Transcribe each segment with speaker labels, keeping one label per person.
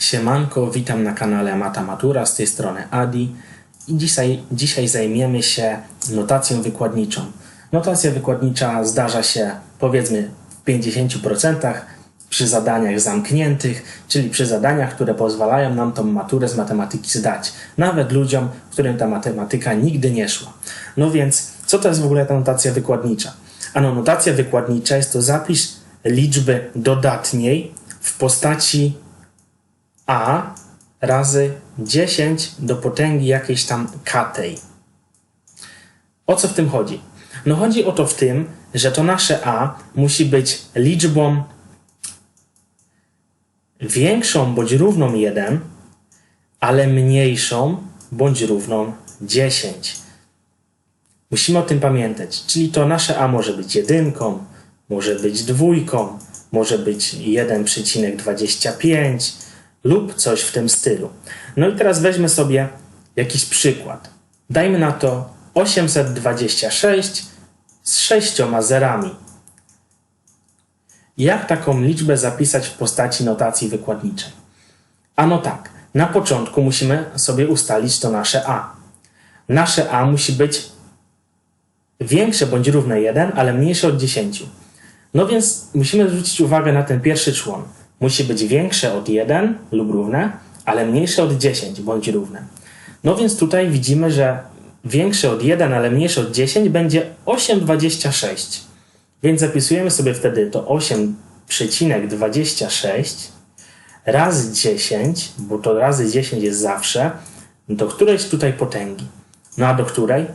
Speaker 1: Siemanko, witam na kanale Mata Matura, z tej strony Adi i dzisiaj, dzisiaj zajmiemy się notacją wykładniczą. Notacja wykładnicza zdarza się powiedzmy w 50% przy zadaniach zamkniętych, czyli przy zadaniach, które pozwalają nam tą maturę z matematyki zdać. Nawet ludziom, którym ta matematyka nigdy nie szła. No więc, co to jest w ogóle ta notacja wykładnicza? Ano, notacja wykładnicza jest to zapis liczby dodatniej w postaci a razy 10 do potęgi jakiejś tam katej. O co w tym chodzi? No chodzi o to w tym, że to nasze a musi być liczbą większą bądź równą 1, ale mniejszą bądź równą 10. Musimy o tym pamiętać. Czyli to nasze a może być jedynką, może być dwójką, może być 1,25 lub coś w tym stylu. No i teraz weźmy sobie jakiś przykład. Dajmy na to 826 z sześcioma zerami. Jak taką liczbę zapisać w postaci notacji wykładniczej? Ano tak, na początku musimy sobie ustalić to nasze a. Nasze a musi być większe bądź równe 1, ale mniejsze od 10. No więc musimy zwrócić uwagę na ten pierwszy człon. Musi być większe od 1 lub równe, ale mniejsze od 10 bądź równe. No więc tutaj widzimy, że większe od 1, ale mniejsze od 10 będzie 8,26. Więc zapisujemy sobie wtedy to 8,26 razy 10, bo to razy 10 jest zawsze, do którejś tutaj potęgi. No a do której?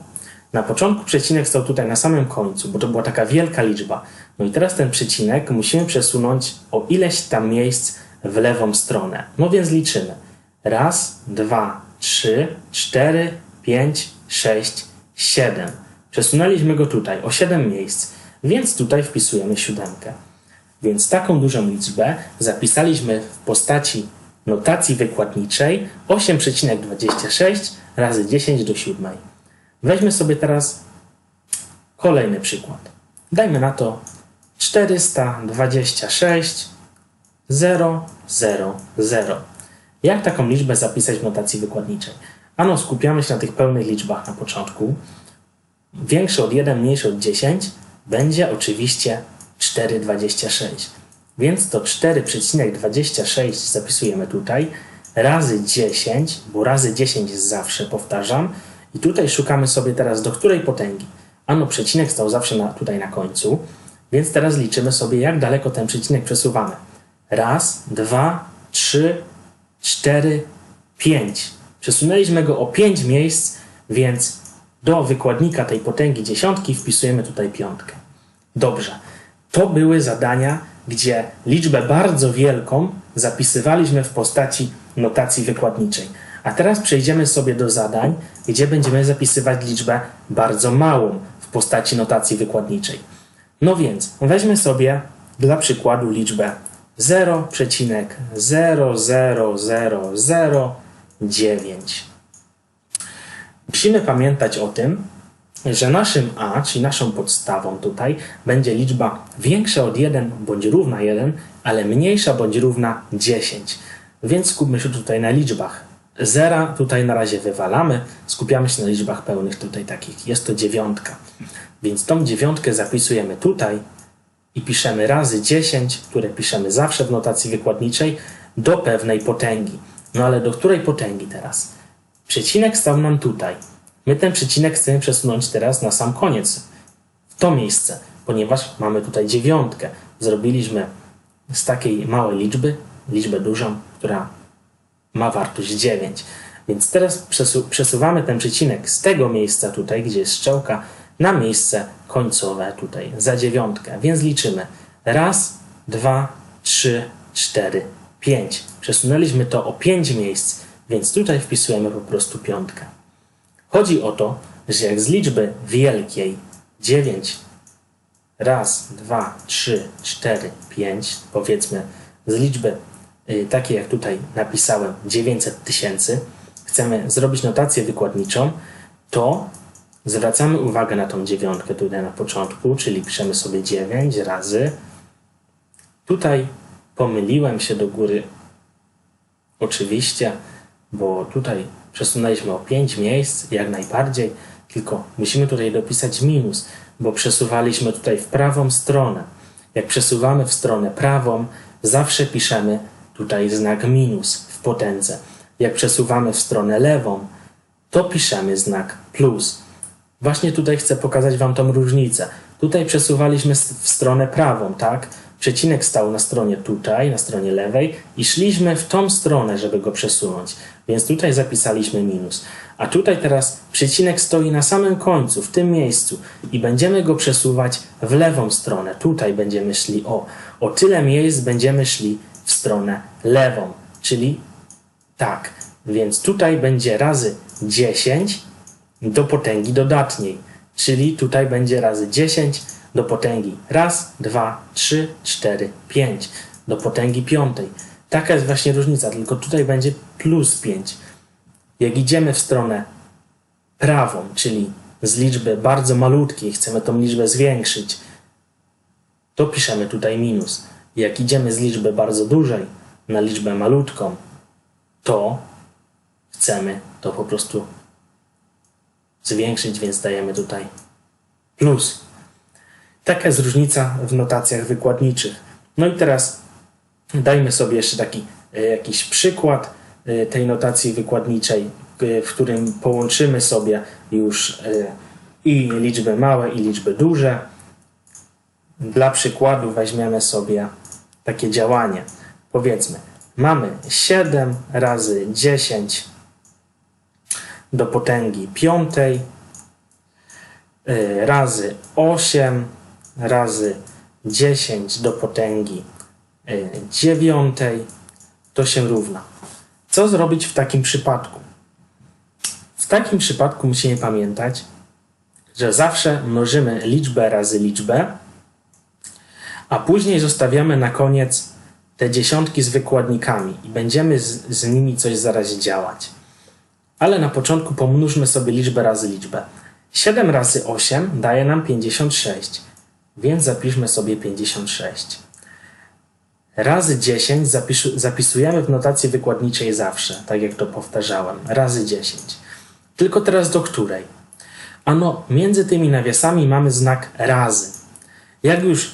Speaker 1: Na początku przecinek stał tutaj na samym końcu, bo to była taka wielka liczba. No i teraz ten przecinek musimy przesunąć o ileś tam miejsc w lewą stronę. No więc liczymy. Raz, dwa, trzy, cztery, pięć, sześć, siedem. Przesunęliśmy go tutaj o siedem miejsc, więc tutaj wpisujemy siódemkę. Więc taką dużą liczbę zapisaliśmy w postaci notacji wykładniczej 8,26 razy 10 do 7. Weźmy sobie teraz kolejny przykład. Dajmy na to 426 0, 0, 0. Jak taką liczbę zapisać w notacji wykładniczej? Ano, skupiamy się na tych pełnych liczbach na początku. Większe od 1, mniejsze od 10 będzie oczywiście 4,26. Więc to 4,26 zapisujemy tutaj razy 10, bo razy 10 jest zawsze, powtarzam. I tutaj szukamy sobie teraz do której potęgi. Ano, przecinek stał zawsze na, tutaj na końcu. Więc teraz liczymy sobie, jak daleko ten przecinek przesuwamy. Raz, dwa, trzy, cztery, pięć. Przesunęliśmy go o pięć miejsc, więc do wykładnika tej potęgi dziesiątki wpisujemy tutaj piątkę. Dobrze. To były zadania, gdzie liczbę bardzo wielką zapisywaliśmy w postaci notacji wykładniczej. A teraz przejdziemy sobie do zadań, gdzie będziemy zapisywać liczbę bardzo małą w postaci notacji wykładniczej. No więc weźmy sobie dla przykładu liczbę 0,00009. Musimy pamiętać o tym, że naszym a, czyli naszą podstawą tutaj, będzie liczba większa od 1 bądź równa 1, ale mniejsza bądź równa 10. Więc skupmy się tutaj na liczbach. Zera tutaj na razie wywalamy, skupiamy się na liczbach pełnych tutaj takich. Jest to dziewiątka. Więc tą dziewiątkę zapisujemy tutaj i piszemy razy 10, które piszemy zawsze w notacji wykładniczej, do pewnej potęgi. No ale do której potęgi teraz? Przecinek stał nam tutaj. My ten przecinek chcemy przesunąć teraz na sam koniec, w to miejsce, ponieważ mamy tutaj dziewiątkę. Zrobiliśmy z takiej małej liczby liczbę dużą, która ma wartość 9. Więc teraz przesu przesuwamy ten przecinek z tego miejsca tutaj, gdzie jest strzałka, na miejsce końcowe tutaj, za dziewiątkę. Więc liczymy. Raz, dwa, trzy, cztery, pięć. Przesunęliśmy to o pięć miejsc, więc tutaj wpisujemy po prostu piątkę. Chodzi o to, że jak z liczby wielkiej 9, raz, dwa, trzy, cztery, pięć, powiedzmy z liczby y, takiej jak tutaj napisałem 900 tysięcy, chcemy zrobić notację wykładniczą, to Zwracamy uwagę na tą dziewiątkę tutaj na początku, czyli piszemy sobie 9 razy. Tutaj pomyliłem się do góry Oczywiście, bo tutaj przesunęliśmy o 5 miejsc, jak najbardziej, tylko musimy tutaj dopisać minus, bo przesuwaliśmy tutaj w prawą stronę. Jak przesuwamy w stronę prawą, zawsze piszemy tutaj znak minus w potędze. Jak przesuwamy w stronę lewą, to piszemy znak plus. Właśnie tutaj chcę pokazać Wam tą różnicę. Tutaj przesuwaliśmy w stronę prawą, tak? Przecinek stał na stronie tutaj, na stronie lewej i szliśmy w tą stronę, żeby go przesunąć. Więc tutaj zapisaliśmy minus. A tutaj teraz przecinek stoi na samym końcu, w tym miejscu i będziemy go przesuwać w lewą stronę. Tutaj będziemy szli o, o tyle miejsc będziemy szli w stronę lewą, czyli tak. Więc tutaj będzie razy 10 do potęgi dodatniej, czyli tutaj będzie razy 10 do potęgi raz, dwa, trzy, cztery, pięć do potęgi piątej. Taka jest właśnie różnica, tylko tutaj będzie plus 5. Jak idziemy w stronę prawą, czyli z liczby bardzo malutkiej, chcemy tą liczbę zwiększyć, to piszemy tutaj minus. Jak idziemy z liczby bardzo dużej na liczbę malutką, to chcemy to po prostu zwiększyć, więc dajemy tutaj plus. Taka jest różnica w notacjach wykładniczych. No i teraz dajmy sobie jeszcze taki e, jakiś przykład e, tej notacji wykładniczej, e, w którym połączymy sobie już i liczby małe, i liczby duże. Dla przykładu weźmiemy sobie takie działanie. Powiedzmy, mamy 7 razy 10 do potęgi piątej y, razy 8 razy 10 do potęgi y, dziewiątej to się równa. Co zrobić w takim przypadku? W takim przypadku musimy pamiętać, że zawsze mnożymy liczbę razy liczbę, a później zostawiamy na koniec te dziesiątki z wykładnikami i będziemy z, z nimi coś zaraz działać. Ale na początku pomnóżmy sobie liczbę razy liczbę. 7 razy 8 daje nam 56, więc zapiszmy sobie 56. Razy 10 zapisz, zapisujemy w notacji wykładniczej zawsze, tak jak to powtarzałem. Razy 10. Tylko teraz do której? Ano, między tymi nawiasami mamy znak razy. Jak już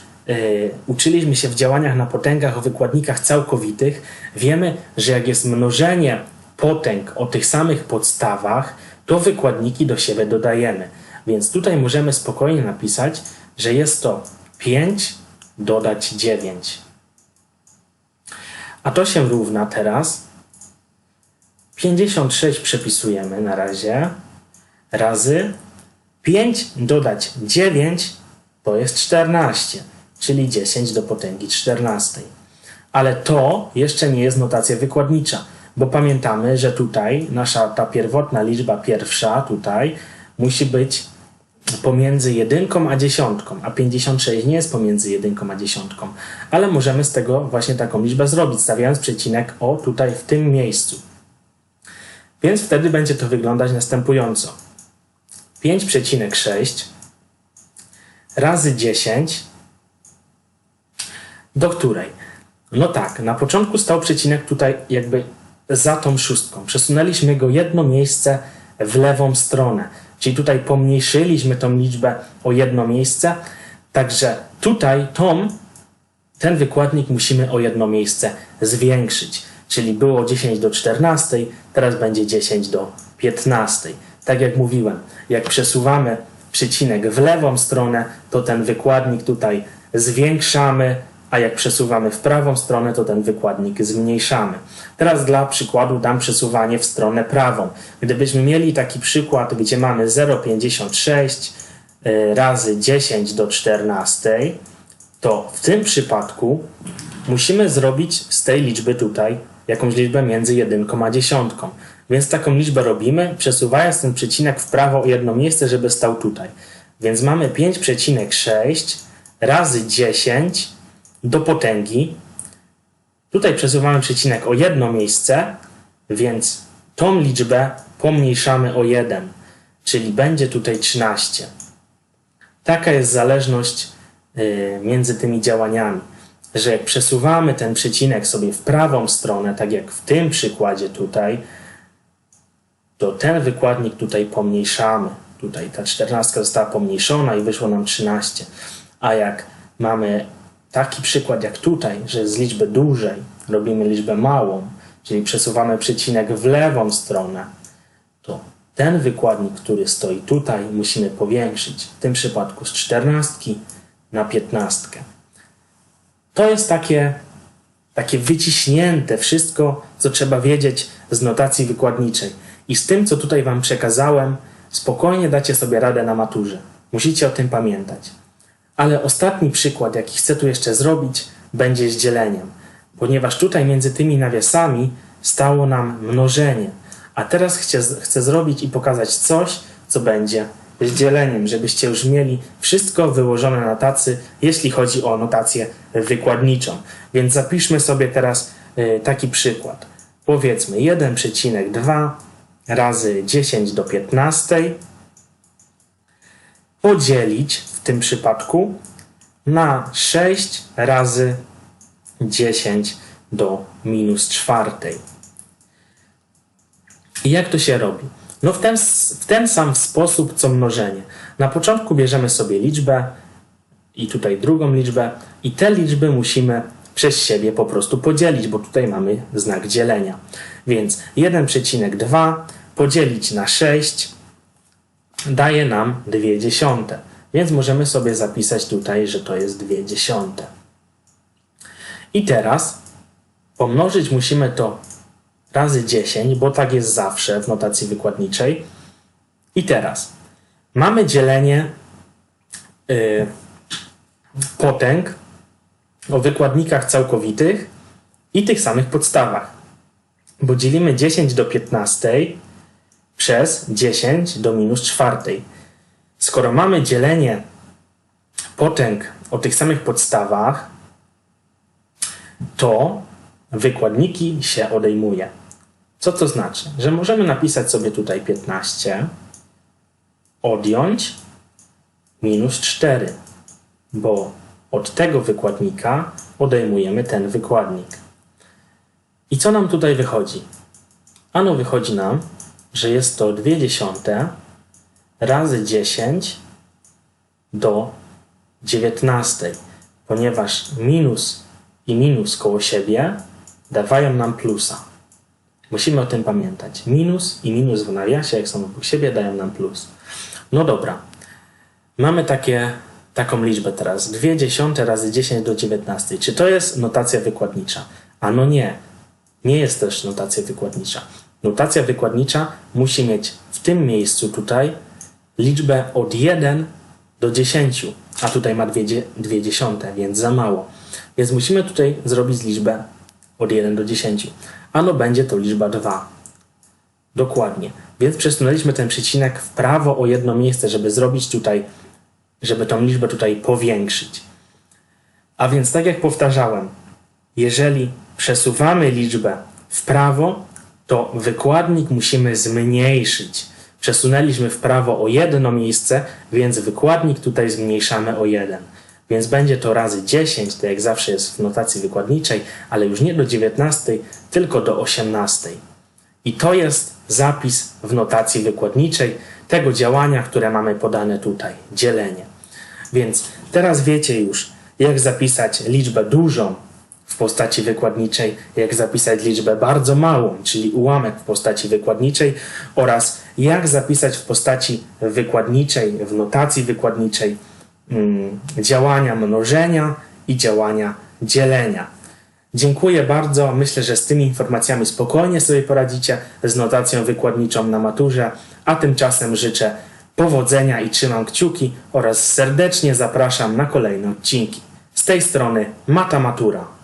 Speaker 1: uczyliśmy się w działaniach na potęgach o wykładnikach całkowitych, wiemy, że jak jest mnożenie potęg o tych samych podstawach, to wykładniki do siebie dodajemy. Więc tutaj możemy spokojnie napisać, że jest to 5 dodać 9. A to się równa teraz 56 przepisujemy na razie razy 5 dodać 9 to jest 14, czyli 10 do potęgi 14. Ale to jeszcze nie jest notacja wykładnicza, bo pamiętamy, że tutaj nasza ta pierwotna liczba pierwsza tutaj musi być pomiędzy jedynką a dziesiątką, a 56 nie jest pomiędzy jedynką a dziesiątką, ale możemy z tego właśnie taką liczbę zrobić, stawiając przecinek o tutaj w tym miejscu. Więc wtedy będzie to wyglądać następująco. 5,6 razy 10 do której? No tak, na początku stał przecinek tutaj jakby za tą szóstką. Przesunęliśmy go jedno miejsce w lewą stronę. Czyli tutaj pomniejszyliśmy tą liczbę o jedno miejsce. Także tutaj tą, ten wykładnik musimy o jedno miejsce zwiększyć. Czyli było 10 do 14, teraz będzie 10 do 15. Tak jak mówiłem, jak przesuwamy przycinek w lewą stronę, to ten wykładnik tutaj zwiększamy, a jak przesuwamy w prawą stronę, to ten wykładnik zmniejszamy. Teraz dla przykładu dam przesuwanie w stronę prawą. Gdybyśmy mieli taki przykład, gdzie mamy 0,56 y, razy 10 do 14, to w tym przypadku musimy zrobić z tej liczby tutaj jakąś liczbę między jedynką a dziesiątką. Więc taką liczbę robimy, przesuwając ten przecinek w prawo o jedno miejsce, żeby stał tutaj. Więc mamy 5,6 razy 10 do potęgi. Tutaj przesuwamy przecinek o jedno miejsce, więc tą liczbę pomniejszamy o 1, czyli będzie tutaj 13. Taka jest zależność y, między tymi działaniami. że jak przesuwamy ten przecinek sobie w prawą stronę, tak jak w tym przykładzie tutaj, to ten wykładnik tutaj pomniejszamy. Tutaj ta 14 została pomniejszona i wyszło nam 13. A jak mamy taki przykład jak tutaj, że z liczby dużej robimy liczbę małą, czyli przesuwamy przecinek w lewą stronę, to ten wykładnik, który stoi tutaj, musimy powiększyć. W tym przypadku z 14 na 15. To jest takie, takie wyciśnięte wszystko, co trzeba wiedzieć z notacji wykładniczej. I z tym, co tutaj Wam przekazałem, spokojnie dacie sobie radę na maturze. Musicie o tym pamiętać. Ale ostatni przykład, jaki chcę tu jeszcze zrobić, będzie z dzieleniem, ponieważ tutaj między tymi nawiasami stało nam mnożenie. A teraz chcę, chcę zrobić i pokazać coś, co będzie z dzieleniem, żebyście już mieli wszystko wyłożone na tacy, jeśli chodzi o notację wykładniczą. Więc zapiszmy sobie teraz y, taki przykład. Powiedzmy 1,2 razy 10 do 15 podzielić tym przypadku na 6 razy 10 do minus czwartej. I jak to się robi? No w ten, w ten sam sposób co mnożenie. Na początku bierzemy sobie liczbę i tutaj drugą liczbę i te liczby musimy przez siebie po prostu podzielić, bo tutaj mamy znak dzielenia. Więc 1,2 podzielić na 6 daje nam 2 dziesiąte. Więc możemy sobie zapisać tutaj, że to jest 2 dziesiąte. I teraz pomnożyć musimy to razy 10, bo tak jest zawsze w notacji wykładniczej. I teraz mamy dzielenie yy, potęg o wykładnikach całkowitych i tych samych podstawach. Bo dzielimy 10 do 15 przez 10 do minus czwartej. Skoro mamy dzielenie potęg o tych samych podstawach, to wykładniki się odejmuje. Co to znaczy? Że możemy napisać sobie tutaj 15, odjąć minus 4, bo od tego wykładnika odejmujemy ten wykładnik. I co nam tutaj wychodzi? Ano wychodzi nam, że jest to 2 dziesiąte razy 10 do 19, ponieważ minus i minus koło siebie dawają nam plusa. Musimy o tym pamiętać. Minus i minus w nawiasie, jak są obok siebie, dają nam plus. No dobra. Mamy takie, taką liczbę teraz. 2 dziesiąte razy 10 do 19. Czy to jest notacja wykładnicza? Ano nie. Nie jest też notacja wykładnicza. Notacja wykładnicza musi mieć w tym miejscu tutaj liczbę od 1 do 10, a tutaj ma 2 dziesiąte, więc za mało. Więc musimy tutaj zrobić liczbę od 1 do 10. Ano będzie to liczba 2. Dokładnie. Więc przesunęliśmy ten przecinek w prawo o jedno miejsce, żeby zrobić tutaj, żeby tą liczbę tutaj powiększyć. A więc tak jak powtarzałem, jeżeli przesuwamy liczbę w prawo, to wykładnik musimy zmniejszyć. Przesunęliśmy w prawo o jedno miejsce, więc wykładnik tutaj zmniejszamy o 1. Więc będzie to razy 10, tak jak zawsze jest w notacji wykładniczej, ale już nie do 19, tylko do 18. I to jest zapis w notacji wykładniczej tego działania, które mamy podane tutaj, dzielenie. Więc teraz wiecie już, jak zapisać liczbę dużą w postaci wykładniczej, jak zapisać liczbę bardzo małą, czyli ułamek w postaci wykładniczej oraz jak zapisać w postaci wykładniczej, w notacji wykładniczej mm, działania mnożenia i działania dzielenia. Dziękuję bardzo. Myślę, że z tymi informacjami spokojnie sobie poradzicie z notacją wykładniczą na maturze, a tymczasem życzę powodzenia i trzymam kciuki oraz serdecznie zapraszam na kolejne odcinki. Z tej strony Mata Matura.